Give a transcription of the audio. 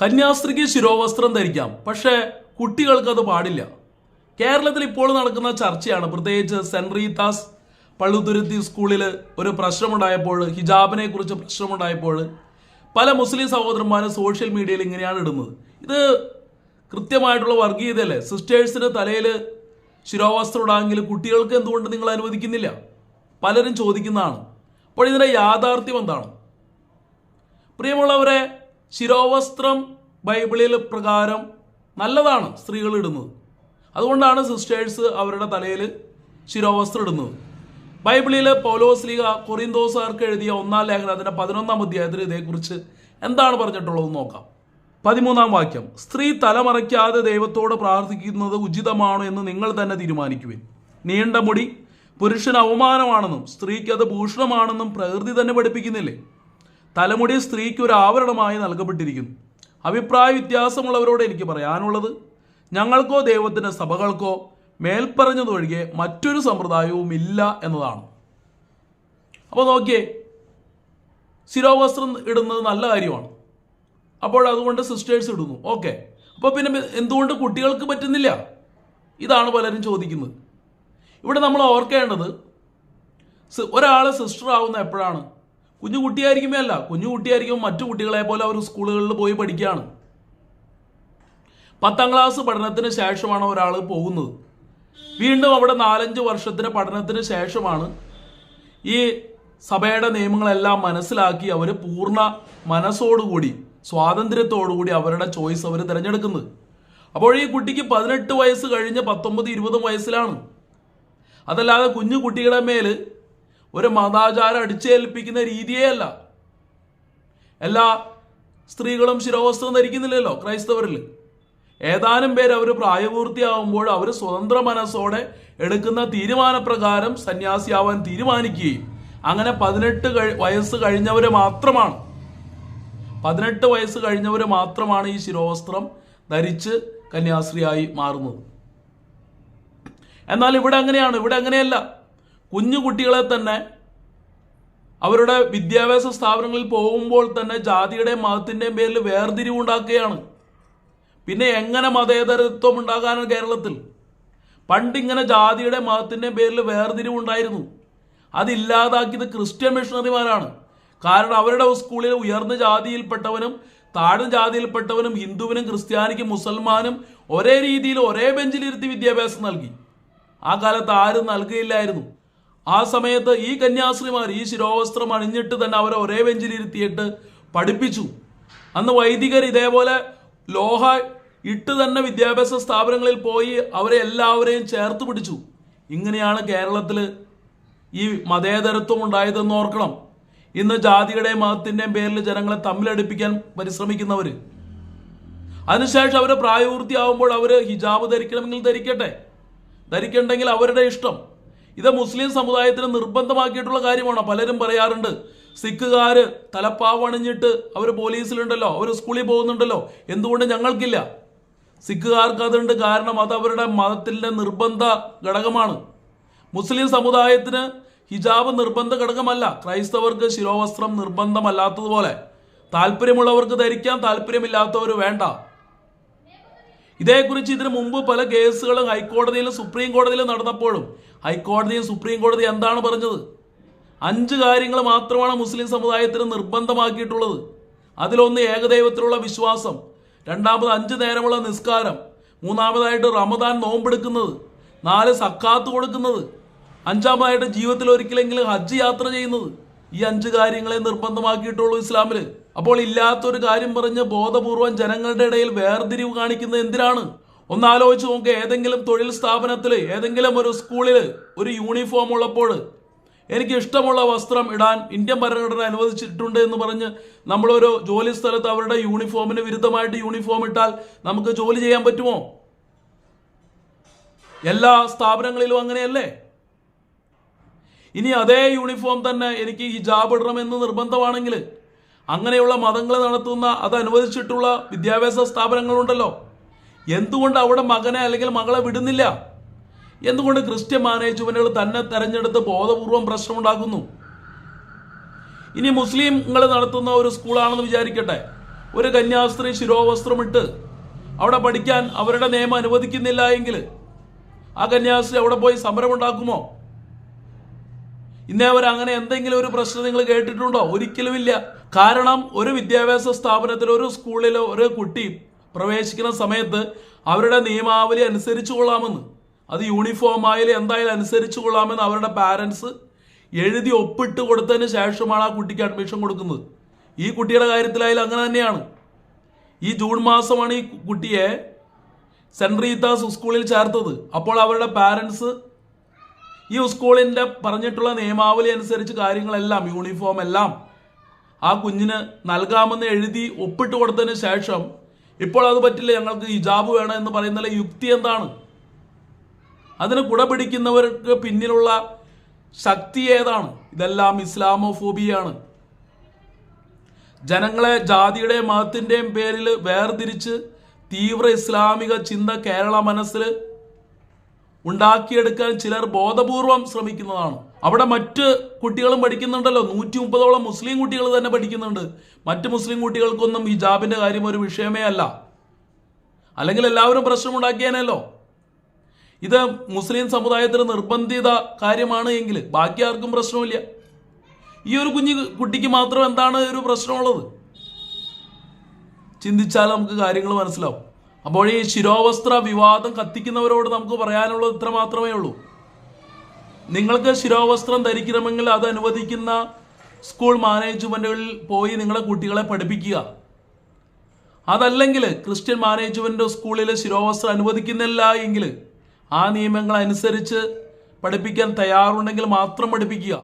കന്യാസ്ത്രീക്ക് ശിരോവസ്ത്രം ധരിക്കാം പക്ഷേ അത് പാടില്ല. കേരളത്തിൽ ഇപ്പോൾ നടക്കുന്ന ചർച്ചയാണ്. പ്രത്യേകിച്ച് സെന്റ് റീത്താസ് പള്ളുതുരുത്തി സ്കൂളിൽ ഒരു പ്രശ്നമുണ്ടായപ്പോൾ ഹിജാബിനെ കുറിച്ച് പ്രശ്നമുണ്ടായപ്പോൾ പല മുസ്ലിം സഹോദരന്മാരും സോഷ്യൽ മീഡിയയിൽ ഇങ്ങനെയാണ് ഇടുന്നത്. ഇത് കൃത്യമായിട്ടുള്ള വർഗീയതയല്ലേ സിസ്റ്റേഴ്സിന് തലയിൽ ശിരോവസ്ത്രം ഇടാമെങ്കിൽ കുട്ടികൾക്ക് എന്തുകൊണ്ട് നിങ്ങൾ അനുവദിക്കുന്നില്ല? പലരും ചോദിക്കുന്നതാണ്. അപ്പോൾ ഇതിന്റെ യാഥാർത്ഥ്യം എന്താണ്? പ്രിയമുള്ളവരെ ശിരോവസ്ത്രം ബൈബിളിൽ പ്രകാരം നല്ലതാണ് സ്ത്രീകൾ ഇടുന്നത്. അതുകൊണ്ടാണ് സിസ്റ്റേഴ്സ് അവരുടെ തലയിൽ ശിരോവസ്ത്രം ഇടുന്നത്. ബൈബിളിലെ പൗലോസ് ലീഗ കൊറിന്തോസാർക്ക് എഴുതിയ ഒന്നാം ലേഖനം അതിന്റെ പതിനൊന്നാം അധ്യായത്തിൽ ഇതേക്കുറിച്ച് എന്താണ് പറഞ്ഞിട്ടുള്ളത് നോക്കാം. പതിമൂന്നാം വാക്യം സ്ത്രീ തലമറയ്ക്കാതെ ദൈവത്തോട് പ്രാർത്ഥിക്കുന്നത് ഉചിതമാണോ എന്ന് നിങ്ങൾ തന്നെ തീരുമാനിക്കുവിൻ. നീണ്ട മുടി പുരുഷന് അവമാനമാണെന്നും സ്ത്രീക്ക് അത് ഭൂഷണമാണെന്നും പ്രകൃതി തന്നെ പഠിപ്പിക്കുന്നില്ലേ? തലമുടി സ്ത്രീക്ക് ഒരു ആവരണമായി നൽകപ്പെട്ടിരിക്കുന്നു. അഭിപ്രായ വ്യത്യാസമുള്ളവരോട് എനിക്ക് പറയാനുള്ളത് ഞങ്ങൾക്കോ ദൈവത്തിന്റെ സഭകൾക്കോ മേൽപ്പറഞ്ഞതൊഴികെ മറ്റൊരു സമ്പ്രദായവും ഇല്ല എന്നതാണ്. അപ്പോൾ നോക്കിയേ ശിരോവസ്ത്രം ഇടുന്നത് നല്ല കാര്യമാണ്. അപ്പോൾ അതുകൊണ്ട് സിസ്റ്റേഴ്സ് ഇടുന്നു. ഓക്കെ അപ്പോൾ പിന്നെ എന്തുകൊണ്ട് കുട്ടികൾക്ക് പറ്റുന്നില്ല? ഇതാണ് പലരും ചോദിക്കുന്നത്. ഇവിടെ നമ്മൾ ഓർക്കേണ്ടത് ഒരാൾ സിസ്റ്റർ ആവുന്ന എപ്പോഴാണ്? കുഞ്ഞു കുട്ടിയായിരിക്കുമേ അല്ല. കുഞ്ഞു കുട്ടിയായിരിക്കും മറ്റു കുട്ടികളെ പോലെ അവർ സ്കൂളുകളിൽ പോയി പഠിക്കുകയാണ്. പത്താം ക്ലാസ് പഠനത്തിന് ശേഷമാണ് ഒരാൾ പോകുന്നത്. വീണ്ടും അവിടെ നാലഞ്ച് വർഷത്തിന് പഠനത്തിന് ശേഷമാണ് ഈ സഭയുടെ നിയമങ്ങളെല്ലാം മനസ്സിലാക്കി അവർ പൂർണ മനസ്സോടുകൂടി സ്വാതന്ത്ര്യത്തോടുകൂടി അവരുടെ ചോയ്സ് അവർ തിരഞ്ഞെടുക്കുന്നത്. അപ്പോൾ ഈ കുട്ടിക്ക് പതിനെട്ട് വയസ്സ് കഴിഞ്ഞ് പത്തൊമ്പത് ഇരുപതും വയസ്സിലാണ്. അതല്ലാതെ കുഞ്ഞു കുട്ടികളുടെ മേൽ ഒരു മതാചാരം അടിച്ചേൽപ്പിക്കുന്ന രീതിയേ അല്ല. എല്ലാ സ്ത്രീകളും ശിരോവസ്ത്രം ധരിക്കുന്നില്ലല്ലോ ക്രൈസ്തവരിൽ. ഏതാനും പേര് അവർ പ്രായപൂർത്തിയാവുമ്പോൾ അവർ സ്വതന്ത്ര മനസ്സോടെ എടുക്കുന്ന തീരുമാനപ്രകാരം സന്യാസിയാവാൻ തീരുമാനിക്കുകയും അങ്ങനെ പതിനെട്ട് വയസ്സ് കഴിഞ്ഞവർ മാത്രമാണ്. പതിനെട്ട് വയസ്സ് കഴിഞ്ഞവർ മാത്രമാണ് ഈ ശിരോവസ്ത്രം ധരിച്ച് കന്യാസ്ത്രീയായി മാറുന്നത്. എന്നാൽ ഇവിടെ അങ്ങനെയാണ് ഇവിടെ അങ്ങനെയല്ല. കുഞ്ഞു കുട്ടികളെ തന്നെ അവരുടെ വിദ്യാഭ്യാസ സ്ഥാപനങ്ങളിൽ പോകുമ്പോൾ തന്നെ ജാതിയുടെയും മതത്തിന്റെയും പേരിൽ വേർതിരിവുണ്ടാക്കുകയാണ്. പിന്നെ എങ്ങനെ മതേതരത്വം ഉണ്ടാകാനാണ് കേരളത്തിൽ? പണ്ടിങ്ങനെ ജാതിയുടെ മതത്തിന്റെ പേരിൽ വേർതിരിവുണ്ടായിരുന്നു. അതില്ലാതാക്കിയത് ക്രിസ്ത്യൻ മിഷണറിമാരാണ്. കാരണം അവരുടെ സ്കൂളിൽ ഉയർന്ന ജാതിയിൽപ്പെട്ടവനും താഴ്ന്ന ജാതിയിൽപ്പെട്ടവനും ഹിന്ദുവിനും ക്രിസ്ത്യാനിക്കും മുസൽമാനും ഒരേ രീതിയിൽ ഒരേ ബെഞ്ചിലിരുത്തി വിദ്യാഭ്യാസം നൽകി. ആ കാലത്ത് ആരും നൽകുകയില്ലായിരുന്നു. ആ സമയത്ത് ഈ കന്യാസ്ത്രീമാർ ഈ ശിരോവസ്ത്രം അണിഞ്ഞിട്ട് തന്നെ അവരെ ഒരേ ബെഞ്ചിലിരുത്തിയിട്ട് പഠിപ്പിച്ചു. അന്ന് വൈദികർ ഇതേപോലെ ലോഹ ഇട്ട് തന്നെ വിദ്യാഭ്യാസ സ്ഥാപനങ്ങളിൽ പോയി അവരെ എല്ലാവരെയും ചേർത്ത് പിടിച്ചു. ഇങ്ങനെയാണ് കേരളത്തിൽ ഈ മതേതരത്വം ഉണ്ടായതെന്ന് ഓർക്കണം. ഇന്ന് ജാതിയുടെയും മതത്തിന്റെയും പേരിൽ ജനങ്ങളെ തമ്മിലടുപ്പിക്കാൻ പരിശ്രമിക്കുന്നവർ അതിനുശേഷം അവർ പ്രായപൂർത്തിയാവുമ്പോൾ അവർ ഹിജാബ് ധരിക്കണമെങ്കിൽ ധരിക്കട്ടെ. ധരിക്കണ്ടെങ്കിൽ അവരുടെ ഇഷ്ടം. ഇത് മുസ്ലിം സമുദായത്തിന് നിർബന്ധമാക്കിയിട്ടുള്ള കാര്യമാണ്. പലരും പറയാറുണ്ട് സിഖുകാർ തലപ്പാവ് അണിഞ്ഞിട്ട് അവർ പോലീസിലുണ്ടല്ലോ അവർ സ്കൂളിൽ പോകുന്നുണ്ടല്ലോ എന്തുകൊണ്ട് ഞങ്ങൾക്കില്ല? സിഖുകാർക്ക് അതുണ്ട് കാരണം അത് അവരുടെ മതത്തിന്റെ നിർബന്ധ ഘടകമാണ്. മുസ്ലിം സമുദായത്തിന് ഹിജാബ് നിർബന്ധ ഘടകമല്ല ക്രൈസ്തവർക്ക് ശിരോവസ്ത്രം നിർബന്ധമല്ലാത്തതുപോലെ. താല്പര്യമുള്ളവർക്ക് ധരിക്കാൻ താല്പര്യമില്ലാത്തവർ വേണ്ട. ഇതേക്കുറിച്ച് ഇതിനു മുമ്പ് പല കേസുകളും ഹൈക്കോടതിയിലും സുപ്രീം കോടതിയിലും നടന്നപ്പോഴും ഹൈക്കോടതിയും സുപ്രീം കോടതി എന്താണ് പറഞ്ഞത്? അഞ്ച് കാര്യങ്ങൾ മാത്രമാണ് മുസ്ലിം സമുദായത്തിന് നിർബന്ധമാക്കിയിട്ടുള്ളത്. അതിലൊന്ന് ഏകദൈവത്തിലുള്ള വിശ്വാസം രണ്ടാമത് അഞ്ച് നേരമുള്ള നിസ്കാരം മൂന്നാമതായിട്ട് റമദാൻ നോമ്പെടുക്കുന്നത് നാല് സക്കാത്ത് കൊടുക്കുന്നത് അഞ്ചാമതായിട്ട് ജീവിതത്തിൽ ഒരിക്കലെങ്കിലും ഹജ്ജ് യാത്ര ചെയ്യുന്നത്. ഈ അഞ്ച് കാര്യങ്ങളെ നിർബന്ധമാക്കിയിട്ടുള്ളൂ ഇസ്ലാമിൽ അപ്പോൾ ഇല്ലാത്തൊരു കാര്യം പറഞ്ഞ് ബോധപൂർവം ജനങ്ങളുടെ ഇടയിൽ വേർതിരിവ് കാണിക്കുന്നത് എന്തിനാണ്? ഒന്ന് ആലോചിച്ച് നോക്കുക ഏതെങ്കിലും തൊഴിൽ സ്ഥാപനത്തിൽ ഏതെങ്കിലും ഒരു സ്കൂളിൽ ഒരു യൂണിഫോം ഉള്ളപ്പോൾ എനിക്ക് ഇഷ്ടമുള്ള വസ്ത്രം ഇടാൻ ഇന്ത്യൻ ഭരണഘടന അനുവദിച്ചിട്ടുണ്ട് എന്ന് പറഞ്ഞ് നമ്മളൊരു ജോലി സ്ഥലത്ത് അവരുടെ യൂണിഫോമിന് വിരുദ്ധമായിട്ട് യൂണിഫോം ഇട്ടാൽ നമുക്ക് ജോലി ചെയ്യാൻ പറ്റുമോ? എല്ലാ സ്ഥാപനങ്ങളിലും അങ്ങനെയല്ലേ? ഇനി അതേ യൂണിഫോം തന്നെ എനിക്ക് ഹിജാബ് ഇടണമെന്ന് നിർബന്ധമാണെങ്കിൽ അങ്ങനെയുള്ള മതങ്ങൾ നടത്തുന്ന അത് അനുവദിച്ചിട്ടുള്ള വിദ്യാഭ്യാസ സ്ഥാപനങ്ങളുണ്ടല്ലോ. എന്തുകൊണ്ട് അവിടെ മകനെ അല്ലെങ്കിൽ മകളെ വിടുന്നില്ല? എന്തുകൊണ്ട് ക്രിസ്ത്യൻ മാനേജ്മെന്റുകൾ തന്നെ തെരഞ്ഞെടുത്ത് ബോധപൂർവം പ്രശ്നമുണ്ടാക്കുന്നു? ഇനി മുസ്ലിംകൾ നടത്തുന്ന ഒരു സ്കൂളാണെന്ന് വിചാരിക്കട്ടെ. ഒരു കന്യാസ്ത്രീ ശിരോവസ്ത്രമിട്ട് അവിടെ പഠിക്കാൻ അവരുടെ നിയമം അനുവദിക്കുന്നില്ല എങ്കിൽ ആ കന്യാസ്ത്രീ അവിടെ പോയി സമരമുണ്ടാക്കുമോ? ഇന്നേ അവർ അങ്ങനെ എന്തെങ്കിലും ഒരു പ്രശ്നം നിങ്ങൾ കേട്ടിട്ടുണ്ടോ? ഒരിക്കലുമില്ല കാരണം ഒരു വിദ്യാഭ്യാസ സ്ഥാപനത്തിലോ ഒരു സ്കൂളിലോ ഒരു കുട്ടി പ്രവേശിക്കുന്ന സമയത്ത് അവരുടെ നിയമാവലി അനുസരിച്ചു കൊള്ളാമെന്ന്. അത് യൂണിഫോം ആയാലും എന്തായാലും അനുസരിച്ചു കൊള്ളാമെന്ന് അവരുടെ പാരൻസ് എഴുതി ഒപ്പിട്ട് കൊടുത്തതിന് ശേഷമാണ് ആ കുട്ടിക്ക് അഡ്മിഷൻ കൊടുക്കുന്നത്. ഈ കുട്ടിയുടെ കാര്യത്തിലായാലും അങ്ങനെ തന്നെയാണ്. ഈ ജൂൺ മാസമാണ് ഈ കുട്ടിയെ സെൻട്രീത്താസ് സ്കൂളിൽ ചേർത്തത്. അപ്പോൾ അവരുടെ പാരൻസ് ഈ സ്കൂളിന്റെ പറഞ്ഞിട്ടുള്ള നിയമാവലി അനുസരിച്ച് കാര്യങ്ങളെല്ലാം യൂണിഫോം എല്ലാം ആ കുഞ്ഞിന് നൽകാമെന്ന് എഴുതി ഒപ്പിട്ട് കൊടുത്തതിന് ശേഷം ഇപ്പോൾ അത് പറ്റില്ല ഞങ്ങൾക്ക് ഹിജാബ് വേണം എന്ന് പറയുന്നതിലെ യുക്തി എന്താണ്? അതിന് കുട പിടിക്കുന്നവർക്ക് പിന്നിലുള്ള ശക്തി ഏതാണ്? ഇതെല്ലാം ഇസ്ലാമോഫോബിയാണ്. ജനങ്ങളെ ജാതിയുടെയും മതത്തിന്റെയും പേരിൽ വേർതിരിച്ച് തീവ്ര ഇസ്ലാമിക ചിന്ത കേരള മനസ്സിൽ ഉണ്ടാക്കിയെടുക്കാൻ ചിലർ ബോധപൂർവം ശ്രമിക്കുന്നതാണ്. അവിടെ മറ്റ് കുട്ടികളും പഠിക്കുന്നുണ്ടല്ലോ. നൂറ്റി മുപ്പതോളം മുസ്ലിം കുട്ടികൾ തന്നെ പഠിക്കുന്നുണ്ട്. മറ്റ് മുസ്ലിം കുട്ടികൾക്കൊന്നും ഹിജാബിന്റെ കാര്യം ഒരു വിഷയമേ അല്ല. അല്ലെങ്കിൽ എല്ലാവരും പ്രശ്നമുണ്ടാക്കിയാനല്ലോ. ഇത് മുസ്ലിം സമുദായത്തിന് നിർബന്ധിത കാര്യമാണ് എങ്കിൽ ബാക്കി ആർക്കും പ്രശ്നമില്ല. ഈ ഒരു കുഞ്ഞു കുട്ടിക്ക് മാത്രം എന്താണ് ഒരു പ്രശ്നമുള്ളത്? ചിന്തിച്ചാൽ നമുക്ക് കാര്യങ്ങൾ മനസ്സിലാവും. അപ്പോൾ ഈ ശിരോവസ്ത്ര വിവാദം കത്തിക്കുന്നവരോട് നമുക്ക് പറയാനുള്ളത് ഇത്ര മാത്രമേ ഉള്ളൂ. നിങ്ങൾക്ക് ശിരോവസ്ത്രം ധരിക്കണമെങ്കിൽ അത് അനുവദിക്കുന്ന സ്കൂൾ മാനേജ്മെന്റുകളിൽ പോയി നിങ്ങളെ കുട്ടികളെ പഠിപ്പിക്കുക. അതല്ലെങ്കിൽ ക്രിസ്ത്യൻ മാനേജ്മെന്റ് സ്കൂളിൽ ശിരോവസ്ത്രം അനുവദിക്കുന്നില്ല എങ്കിൽ ആ നിയമങ്ങൾ അനുസരിച്ച് പഠിപ്പിക്കാൻ തയ്യാറുണ്ടെങ്കിൽ മാത്രം പഠിപ്പിക്കുക.